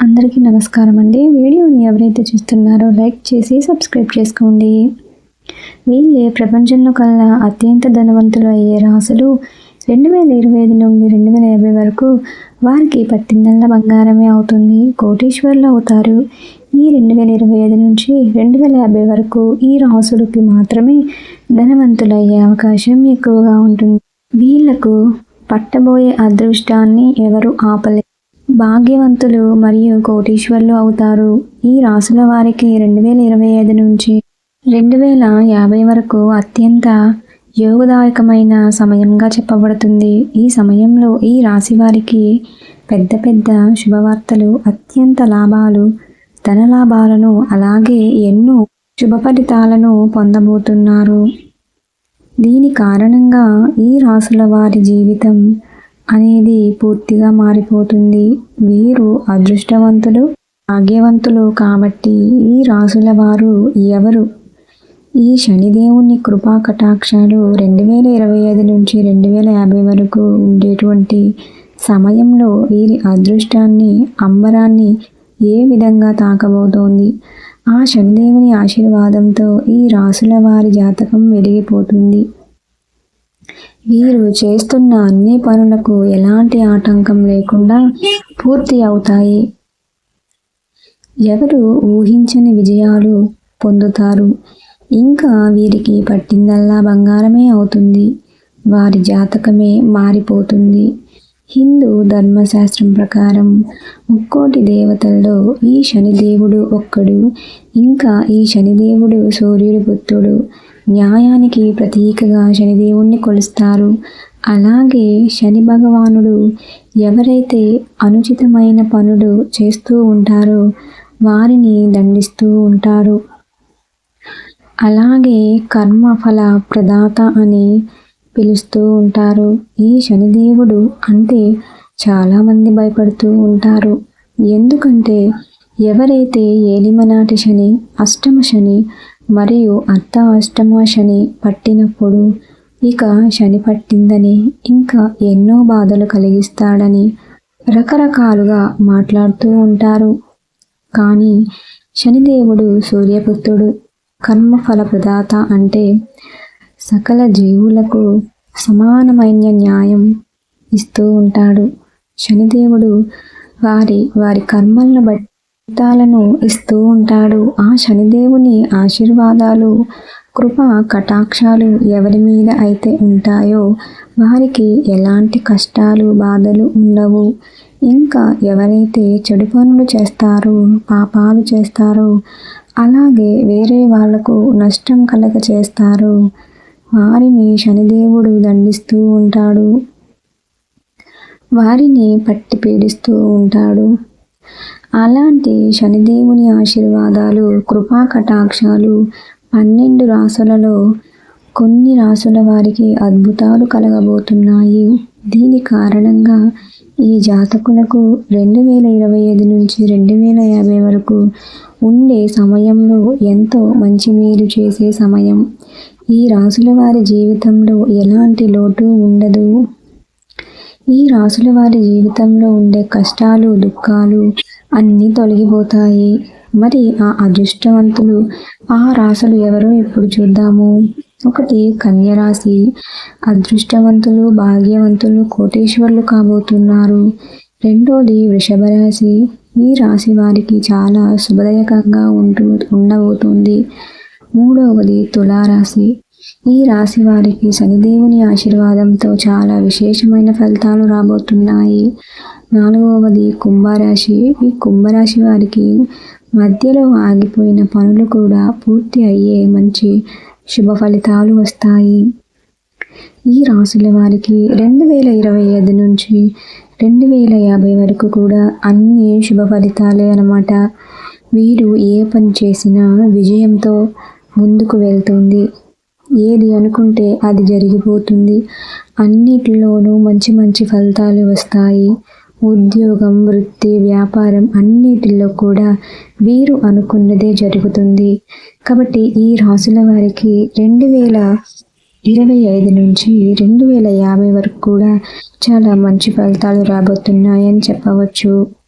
అందరికీ నమస్కారం అండి వీడియోని ఎవరైతే చూస్తున్నారో లైక్ చేసి సబ్స్క్రైబ్ చేసుకోండి. వీళ్ళే ప్రపంచంలో కల్లా అత్యంత ధనవంతులు అయ్యే రాసులు రెండు వేల ఇరవై ఐదు నుండి రెండు వేల యాభై వరకు వారికి పట్టిందల్ల బంగారమే అవుతుంది. కోటీశ్వర్లు అవుతారు. ఈ రెండు వేల ఇరవై ఐదు నుంచి రెండు వేల యాభై వరకు ఈ రాసులకి మాత్రమే ధనవంతులు అయ్యే అవకాశం ఎక్కువగా ఉంటుంది. వీళ్ళకు పట్టబోయే అదృష్టాన్ని ఎవరు ఆపలే భాగ్యవంతులు మరియు కోటీశ్వర్లు అవుతారు. ఈ రాసుల వారికి రెండు వేల ఇరవై ఐదు నుంచి రెండు వేల యాభై వరకు అత్యంత యోగదాయకమైన సమయంగా చెప్పబడుతుంది. ఈ సమయంలో ఈ రాశి వారికి పెద్ద పెద్ద శుభవార్తలు అత్యంత లాభాలు ధన లాభాలను అలాగే ఎన్నో శుభ ఫలితాలను పొందబోతున్నారు. దీని కారణంగా ఈ రాసుల వారి జీవితం అనేది పూర్తిగా మారిపోతుంది. వీరు అదృష్టవంతులు భాగ్యవంతులు కాబట్టి ఈ రాసుల వారు ఎవరు? ఈ శనిదేవుని కృపా కటాక్షాలు రెండు వేల ఇరవై ఐదు నుంచి రెండు వేల యాభై వరకు ఉండేటువంటి సమయంలో వీరి అదృష్టాన్ని అంబరాన్ని ఏ విధంగా తాకబోతోంది? ఆ శనిదేవుని ఆశీర్వాదంతో ఈ రాసుల వారి జాతకం వెలిగిపోతుంది. వీరు చేస్తున్న అన్ని పనులకు ఎలాంటి ఆటంకం లేకుండా పూర్తి అవుతాయి. ఎవరు ఊహించని విజయాలు పొందుతారు. ఇంకా వీరికి పట్టిందల్లా బంగారమే అవుతుంది. వారి జాతకమే మారిపోతుంది. హిందూ ధర్మశాస్త్రం ప్రకారం ముక్కోటి దేవతల్లో ఈ శనిదేవుడు ఒక్కడు ఇంకా ఈ శనిదేవుడు సూర్యుడి పుత్రుడు. న్యాయానికి ప్రతీకగా శనిదేవుణ్ణి కొలుస్తారు. అలాగే శని భగవానుడు ఎవరైతే అనుచితమైన పనులు చేస్తూ ఉంటారో వారిని దండిస్తూ ఉంటారు. అలాగే కర్మఫల ప్రదాత అని పిలుస్తూ ఉంటారు. ఈ శనిదేవుడు అంటే చాలామంది భయపడుతూ ఉంటారు. ఎందుకంటే ఎవరైతే ఏలిమనాటి శని అష్టమ శని మరియు అత్త అష్టమ శని పట్టినప్పుడు ఇక శని పట్టిందని ఇంకా ఎన్నో బాధలు కలిగిస్తాడని రకరకాలుగా మాట్లాడుతూ ఉంటారు. కానీ శనిదేవుడు సూర్యపుత్రుడు కర్మఫల ప్రదాత అంటే సకల జీవులకు సమానమైన న్యాయం ఇస్తూ ఉంటాడు. శనిదేవుడు వారి వారి కర్మలను బట్టి ఫలితాలను ఇస్తూ ఉంటాడు. ఆ శనిదేవుని ఆశీర్వాదాలు కృప కటాక్షాలు ఎవరి మీద అయితే ఉంటాయో వారికి ఎలాంటి కష్టాలు బాధలు ఉండవు. ఇంకా ఎవరైతే చెడు పనులు చేస్తారో పాపాలు చేస్తారో అలాగే వేరే వాళ్ళకు నష్టం కలగ చేస్తారో వారిని శనిదేవుడు దండిస్తూ ఉంటాడు. వారిని పట్టి పీడిస్తూ ఉంటాడు. అలాంటి శనిదేవుని ఆశీర్వాదాలు కృపా కటాక్షాలు పన్నెండు రాసులలో కొన్ని రాసుల వారికి అద్భుతాలు కలగబోతున్నాయి. దీని కారణంగా ఈ జాతకులకు రెండు వేల ఇరవై ఐదు నుంచి రెండు వేల యాభై వరకు ఉండే సమయంలో ఎంతో మంచి మేలు చేసే సమయం. ఈ రాసుల వారి జీవితంలో ఎలాంటి లోటు ఉండదు. ఈ రాసుల వారి జీవితంలో ఉండే కష్టాలు దుఃఖాలు అన్నీ తొలగిపోతాయి. మరి ఆ అదృష్టవంతులు ఆ రాసులు ఎవరో ఇప్పుడు చూద్దాము. ఒకటి కన్యరాశి అదృష్టవంతులు భాగ్యవంతులు కోటేశ్వర్లు కాబోతున్నారు. రెండోది వృషభ రాశి. ఈ రాశి వారికి చాలా శుభదాయకంగా ఉంటూ ఉండబోతుంది. మూడవది తులారాశి. ఈ రాశి వారికి శనిదేవుని ఆశీర్వాదంతో చాలా విశేషమైన ఫలితాలు రాబోతున్నాయి. నాలుగవది కుంభరాశి. ఈ కుంభరాశి వారికి మధ్యలో ఆగిపోయిన పనులు కూడా పూర్తి అయ్యే మంచి శుభ ఫలితాలు వస్తాయి. ఈ రాసుల వారికి రెండు వేల ఇరవై ఐదు నుంచి రెండు వేల యాభై వరకు కూడా అన్ని శుభ ఫలితాలే అన్నమాట. వీరు ఏ పని చేసినా విజయంతో ముందుకు వెళ్తుంది. ఏది అనుకుంటే అది జరిగిపోతుంది. అన్నిటిలోనూ మంచి మంచి ఫలితాలు వస్తాయి. ఉద్యోగం వృత్తి వ్యాపారం అన్నిటిలో కూడా వీరు అనుకున్నదే జరుగుతుంది. కాబట్టి ఈ రాసుల వారికి రెండు వేల ఇరవై ఐదు నుంచి రెండు వేల యాభై వరకు కూడా చాలా మంచి ఫలితాలు రాబోతున్నాయని చెప్పవచ్చు.